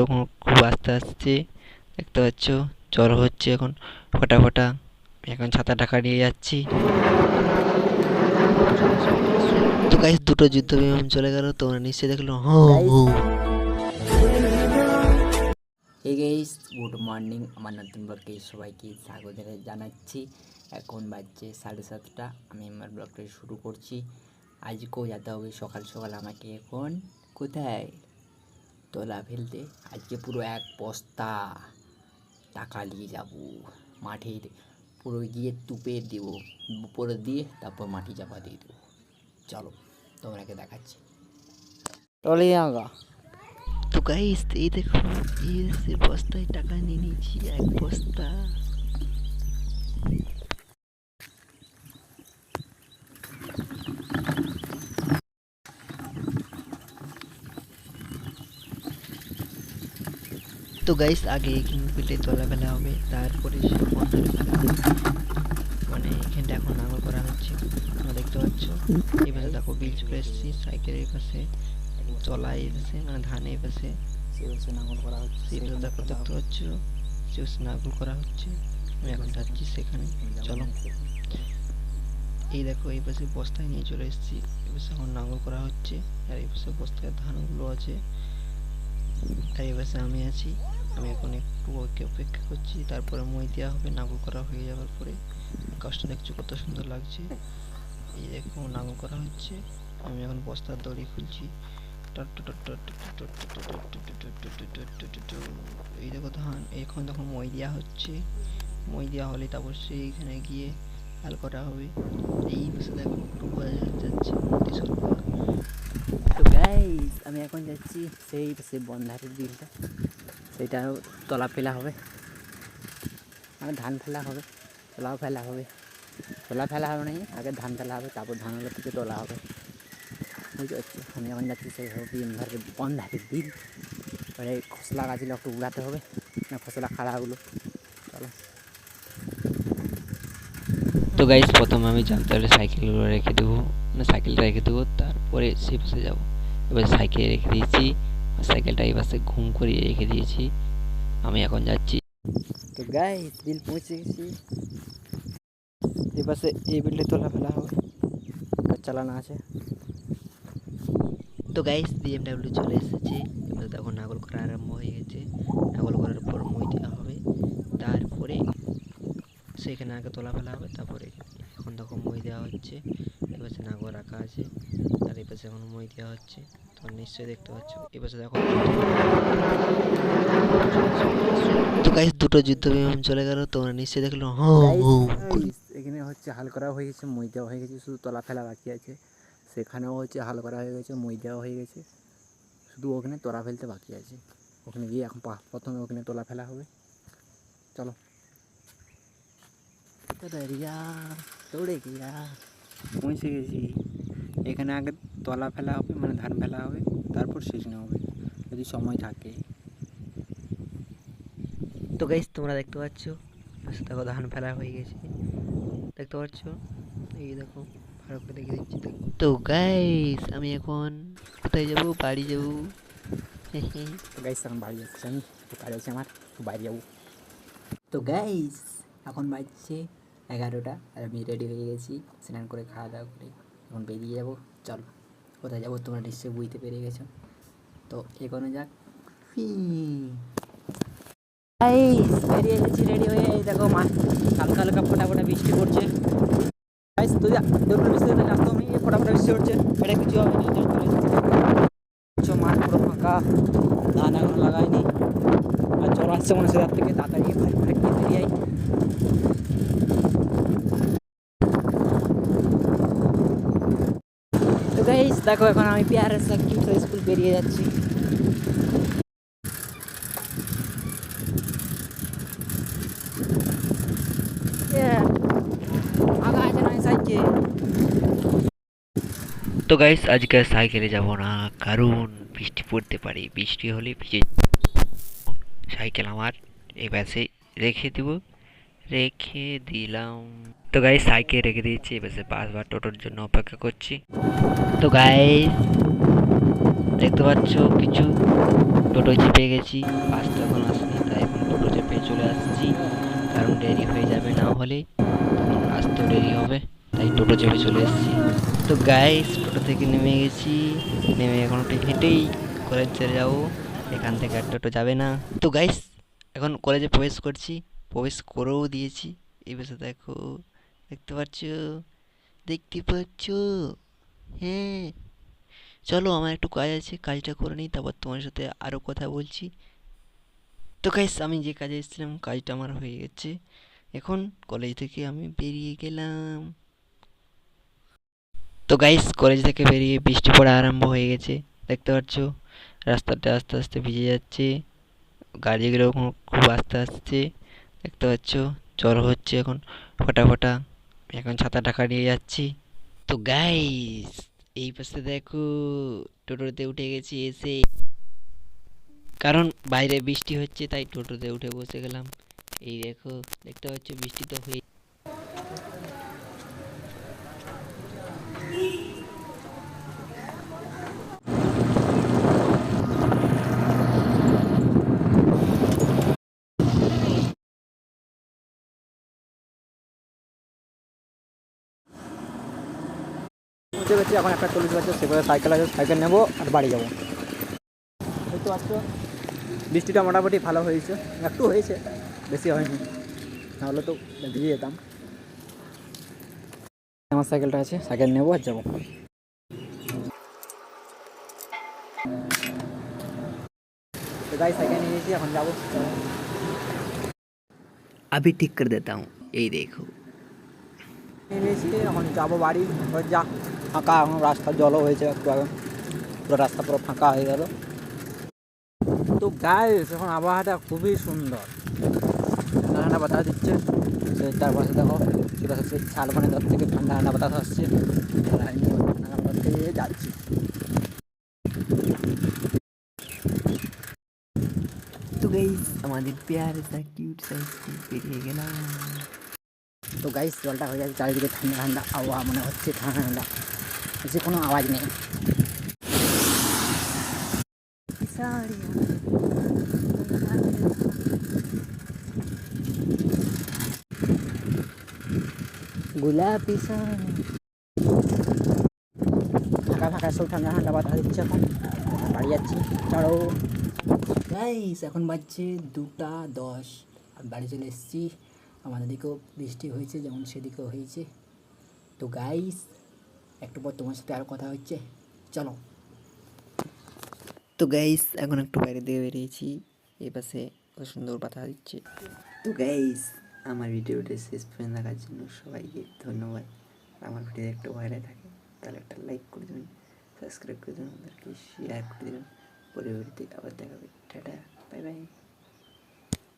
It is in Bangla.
এখন খুব আস্তে আস্তে দেখতে পাচ্ছ জল হচ্ছে এখন ফোটা ফোটা এখন ছাতা টাকা নিয়ে যাচ্ছি। তো গাইস দুটো যুদ্ধ বিমান চলে গেল তোমরা নিশ্চয়ই দেখল হে গেইস গুড মর্নিং আমার নতুন ব্লগে সবাইকে স্বাগত জানাচ্ছি। এখন বাজছে সাড়ে সাতটা আমি আমার ব্লগটা শুরু করছি। আজকেও যেতে হবে সকাল সকাল আমাকে এখন। কোথায়? তোলা ফেলতে। আজকে পুরো এক বস্তা টাকা নিয়ে যাব। মাঠের পুরো গিয়ে তুপে দেব। উপরে দিয়ে তারপর মাটি চাপা দিয়ে দেবো। চলো তোমরাকে দেখাচ্ছি। টলে আগা তো গাইস এই দেখো এই বস্তায় টাকা নিয়ে নিয়েছি এক বস্তা। তো গাইস আগে কিং পিলে চলাফেলা হবে, তারপরে সে মানে এখানটা এখন নাঙল করা হচ্ছে, তোমরা দেখতে পাচ্ছ। এবারে দেখো বিল চলে এসেছি সাইকেলের পাশে চলা এই পাশে মানে ধান এই পাশে। সে নাঙ্গল করা হচ্ছে সেগুলো দেখো, দেখতে পাচ্ছ? যে স্নাগুল করা হচ্ছে। আমি এখন যাচ্ছি সেখানে, চলো। এই দেখো, এই পাশে বস্তায় নিয়ে চলে এসেছি। এই পাশে এখন নাঙ্গল করা হচ্ছে, আর এই পাশে বস্তায় ধানগুলো আছে। আর এই পাশে আমি আছি। আমি এখন একটু ওকে অপেক্ষা করছি তারপরে মই দেওয়া হবে নাঙ্গল করা হয়ে যাওয়ার পরে কাজটা দেখছ কত সুন্দর লাগছে এই দেখো নাঙ্গল করা হচ্ছে আমি এখন বস্তার দড়ি খুলছি এই দেখো ধান এখন তখন মই দেওয়া হচ্ছে মই দেওয়া হলে তারপর সেইখানে গিয়ে হাল করা হবে এই বসে দেখো একটু বোঝা যাচ্ছে সরকার তো আমি এখন যাচ্ছি সেই সে বন্ধারের বিলটা সেটা তলা ফেলা হবে। মানে ধান ফেলা হবে, তোলাও ফেলা হবে। তোলা ফেলা হবে না আগে ধান ফেলা হবে, তারপর ধানগুলো থেকে তোলা হবে। বুঝতে পারছি? আমি এখন যাচ্ছি সেই বন্ধারের বিল এবারে খসলা গাছগুলো একটু উড়াতে হবে, না খসলা খাড়াগুলো চলো। তো গাইস প্রথমে আমি জানতে হলে সাইকেলগুলো রেখে দেবো মানে সাইকেলটা রেখে দেবো, তারপরে সে পাশে যাব। এবার সাইকেল রেখে দিয়েছি। আর সাইকেলটা এই পাশে ঘুম করিয়ে রেখে দিয়েছি। আমি এখন যাচ্ছি। তো গাইস বিল পৌঁছে গেছি। এই এপাশে এই বিলটা তোলা ফেলা হবে। চালানো আছে। তো গাইস বিএমডাব্লিউ চলে এসেছে। এবার তখন নাগল করা আরম্ভ হয়ে গেছে। নাগল করার পর মই দেওয়া হবে। তারপরে সেখানে আগে তোলা ফেলা হবে। তারপরে এখন তখন মই দেওয়া হচ্ছে। এপাশে নাগল রাখা আছে। আর এপাশে এখন মই দেওয়া হচ্ছে। তোমরা নিশ্চয়ই দেখতে পাচ্ছ। এপাশে দেখো তো গাইস দুটো যুদ্ধ বিমান চলে গেল তোমরা নিশ্চয়ই দেখল হ্যাঁ এখানে হচ্ছে হাল করা হয়ে গেছে মই দেওয়া হয়ে গেছে শুধু তলা ফেলা বাকি আছে। সেখানেও হচ্ছে হাল করা হয়ে গেছে মই দেওয়া হয়ে গেছে। শুধু ওখানে তোলা ফেলতে বাকি আছে। ওখানে গিয়ে এখন প্রথমে ওখানে তোলা ফেলা হবে। চলো। দৌড়ে গিয়া। পৌঁছে গেছি। এখানে আগে তলা ফেলা হবে মানে ধান ফেলা হবে তারপর সেখানে হবে যদি সময় থাকে। তো গাইস তোমরা দেখতে পাচ্ছ পাশে দেখো ধান ফেলা হয়ে গেছে। দেখতে পাচ্ছ? এই দেখো ভালো করে দেখে দিচ্ছি। তো গাইস আমি এখন কোথায় যাব? বাড়ি যাব। তো গাইস এখন বাড়ি যাচ্ছি আমি। তো কাজ আছে আমার? তো বাড়ি যাব। তো গাইস এখন বাজছে এগারোটা আর আমি রেডি হয়ে গেছি স্নান করে খাওয়া দাওয়া করে। এখন বেরিয়ে যাব, চলো। কোথায় যাব? তোমরা নিশ্চয়ই বুঝতে পেরে গেছো। তো এগোনো যাক। বেরিয়ে গেছি রেডি হয়ে। এই দেখো মা, হালকা হালকা ফোটা ফোটা বৃষ্টি পড়ছে। তুই আসতো বৃষ্টি কিছু হবে না এসেছি। ফাঁকা। ধান এখন লাগায়নি আর জল আসছে মনে হচ্ছে, তার থেকে তাড়াতাড়ি ভাই ভাই বেরিয়ে যাই তো গাইস দেখো এখন আমি পিয়ারের সাকিম স্কুল বেরিয়ে যাচ্ছি তো গাইস আজকে সাইকেলে যাব না, কারণ বৃষ্টি পড়তে পারে। বৃষ্টি হলে ভিজে সাইকেল আমার এই পাশে রেখে দিব। রেখে দিলাম। তো গাইস সাইকেল রেখে দিয়েছি, এবার বাস বা টোটোর জন্য অপেক্ষা করছি। তো গাইস দেখতে পাচ্ছ, কিছু টোটো চেপে গেছি। বাস তো এখন আসেনি তাই এখন টোটো চেপে চলে আসছি। কারণ দেরি হয়ে যাবে না হলে আসতেও দেরি হবে, তাই টোটো চেপে চলে এসেছি। তো গাইস টোটো থেকে নেমে গেছি। নেমে এখন একটু হেঁটেই কলেজ চলে যাব। এখান থেকে আর টোটো যাবে না। তো গাইস এখন কলেজে প্রবেশ করছি। প্রবেশ করেও দিয়েছি। এই বসে দেখো দেখতে পাচ্ছ? দেখতে পাচ্ছ? হ্যাঁ। চলো, আমার একটু কাজ আছে, কাজটা করে নিই, তারপর তোমার সাথে আরও কথা বলছি। তো গাইস আমি যে কাজে এসেছিলাম, কাজটা আমার হয়ে গেছে। এখন কলেজ থেকে আমি বেরিয়ে গেলাম। তো গাইস কলেজ থেকে বেরিয়ে বৃষ্টি পড়া আরম্ভ হয়ে গেছে, দেখতে পাচ্ছ? রাস্তাটা আস্তে আস্তে ভিজে যাচ্ছে গাড়িগুলো খুব আস্তে আসছে দেখতে পাচ্ছ? জল হচ্ছে এখন ফোটা। এখন ছাতা টাকা নিয়ে যাচ্ছি। তো গাইস এই পাশে দেখো, টোটোতে উঠে গেছি এসে। কারণ বাইরে বৃষ্টি হচ্ছে, তাই টোটোতে উঠে বসে গেলাম। এই দেখো, দেখতে পাচ্ছ বৃষ্টি তো হয়ে বুঝতে পারছি এখন একটা চল্লিশ বছর সেভাবে সাইকেল আছে সাইকেল নেবো আর বাড়ি যাবো দেখতে পাচ্ছ বৃষ্টিটা মোটামুটি ভালো হয়েছে একটু হয়েছে বেশি হয়নি নাহলে তো ভিজে যেতাম আমার সাইকেলটা আছে সাইকেল নেবো আর যাবো তো গাই সাইকেল নিয়ে নিয়েছি এখন যাবো अभी ठीक कर देता हूँ यही देखो নেমেছি এখন যাব বাড়ি, এবার যা, ফাঁকা, এখন রাস্তা জলও হয়েছে একটু আগে। পুরো রাস্তা পুরো ফাঁকা হয়ে গেল। তো গাইস এখন আবহাওয়াটা খুবই সুন্দর। ঠান্ডা ঠান্ডা বাতাস দিচ্ছে। তার পাশে দেখো, চলে আসছে শালবনের দর থেকে ঠান্ডা ঠান্ডা বাতাস আসছে। ঠান্ডা বাতাস থেকে যাচ্ছি। তো গাইস আমাদের প্যার কিউট সাইজ বেরিয়ে গেলাম। তো গাইস জলটা হয়ে যাচ্ছে চারিদিকে ঠান্ডা ঠান্ডা আবহাওয়া মনে হচ্ছে, ঠান্ডা ঠান্ডা। যে কোনো আওয়াজ নেই। গোলাপি ফাঁকা ফাঁকা সব ঠান্ডা ঠান্ডা বাতাস দিচ্ছে এখন। বাড়ি যাচ্ছি, চলো। গাইস এখন বাজছে দুটা দশ। বাড়ি চলে এসেছি। আমাদের দিকেও বৃষ্টি হয়েছে, যেমন সেদিকেও হয়েছে। তো গাইস একটু পর তোমার সাথে আর কথা হচ্ছে। চলো। তো গাইস এখন একটু বাইরে দিয়ে বেরিয়েছি। এই পাশে কত সুন্দর বাতা দিচ্ছে। তো গাইস আমার ভিডিওটা শেষ পর্যন্ত দেখার জন্য সবাইকে ধন্যবাদ। আমার ভিডিও একটু ভাইরাল থাকে, তাহলে একটা লাইক করে দেবেন সাবস্ক্রাইব করে দেবেন ওদেরকে শেয়ার করে দেবেন। পরবর্তীতে আবার দেখাবে। Tata bye bye